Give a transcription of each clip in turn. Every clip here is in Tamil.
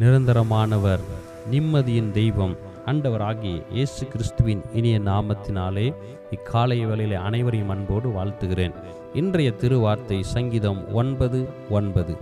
நிரந்தரமானவர் நிம்மதியின் தெய்வம் ஆண்டவராகிய இயேசு கிறிஸ்துவின் இனிய நாமத்தினாலே இக்காலை வேளையிலே அனைவரையும் அன்போடு வாழ்த்துகிறேன். இன்றைய திருவார்த்தை சங்கீதம் ஒன்பது ஒன்பது.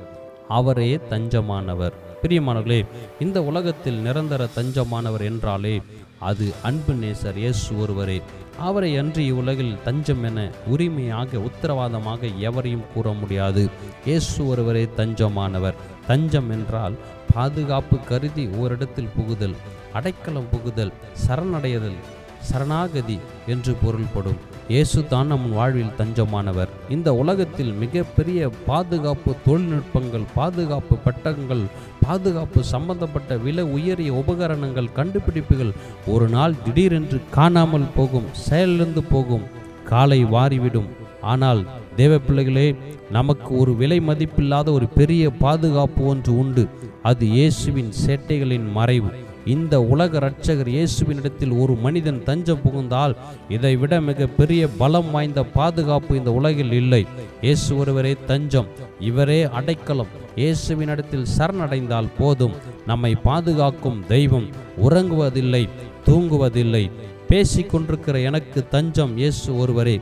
அவரே தஞ்சமானவர். பிரியமானவர்களே இந்த உலகத்தில் நிரந்தர தஞ்சமானவர் என்றாலே அது அன்பு நேசர் இயேசு ஒருவரே. அவரை அன்றி இவ்வுலகில் தஞ்சம் என உரிமையாக உத்தரவாதமாக எவரையும் கூற முடியாது. இயேசு ஒருவரே தஞ்சமானவர். தஞ்சம் என்றால் பாதுகாப்பு கருதி ஓரிடத்தில் புகுதல் அடைக்கலம் புகுதல் சரணடைதல் சரணாகதி என்று பொருள்படும். இயேசு தான் நம் வாழ்வில் தஞ்சமானவர். இந்த உலகத்தில் மிகப்பெரிய பாதுகாப்பு தொழில்நுட்பங்கள் பாதுகாப்பு பட்டங்கள் பாதுகாப்பு சம்பந்தப்பட்ட விலை உயரிய உபகரணங்கள் கண்டுபிடிப்புகள் ஒரு நாள் திடீரென்று காணாமல் போகும் செயலிழந்து போகும் காலை வாரிவிடும். ஆனால் தேவ பிள்ளைகளே நமக்கு ஒரு விலை மதிப்பில்லாத ஒரு பெரிய பாதுகாப்பு ஒன்று உண்டு. அது இயேசுவின் சேட்டைகளின் மறைவு. இந்த உலக இரட்சகர் இயேசுவினிடத்தில் ஒரு மனிதன் தஞ்சம் புகுந்தால் இதை விட மிக பெரிய பலம் வாய்ந்த பாதுகாப்பு இந்த உலகில் இல்லை. இயேசு ஒருவரே தஞ்சம் இவரே அடைக்கலம். இயேசுவினிடத்தில் சரணடைந்தால் போதும். நம்மை பாதுகாக்கும் தெய்வம் உறங்குவதில்லை தூங்குவதில்லை. பேசிக்கொண்டிருக்கிற எனக்கு தஞ்சம் இயேசு ஒருவரே.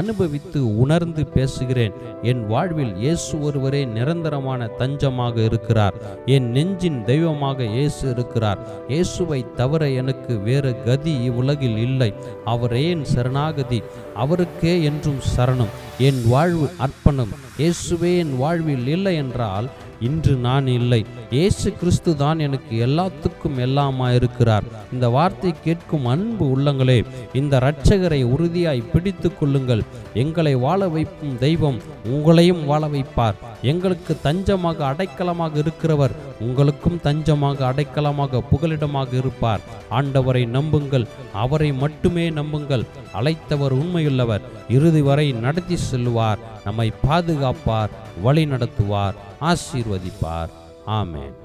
அனுபவித்து உணர்ந்து பேசுகிறேன். என் வாழ்வில் இயேசு ஒருவரே நிரந்தரமான தஞ்சமாக இருக்கிறார். என் நெஞ்சின் தெய்வமாக இயேசு இருக்கிறார். இயேசுவை தவிர எனக்கு வேறு கதி இவ்வுலகில் இல்லை. அவர் ஏன் சரணாகதி அவருக்கே என்றும் சரணம். என் வாழ்வு அர்ப்பணம். இயேசுவே என் வாழ்வில் இல்லை என்றால் இன்று நான் இல்லை. இயேசு கிறிஸ்து தான் எனக்கு எல்லாத்துக்கும் எல்லாமா இருக்கிறார் இந்த வார்த்தை கேட்கும் அன்பு உள்ளங்களே இந்த இரட்சகரை உறுதியாய் பிடித்து கொள்ளுங்கள். எங்களை வாழ வைக்கும் தெய்வம் உங்களையும் வாழ வைப்பார். எங்களுக்கு தஞ்சமாக அடைக்கலமாக இருக்கிறவர் உங்களுக்கும் தஞ்சமாக அடைக்கலமாக புகலிடமாக இருப்பார். ஆண்டவரை நம்புங்கள் அவரை மட்டுமே நம்புங்கள். அழைத்தவர் உண்மையுள்ளவர். இறுதி வரை நடத்தி செல்வார் நம்மை பாதுகாப்பார் வழி நடத்துவார் ஆசீர்வதிப்பார். ஆமேன்.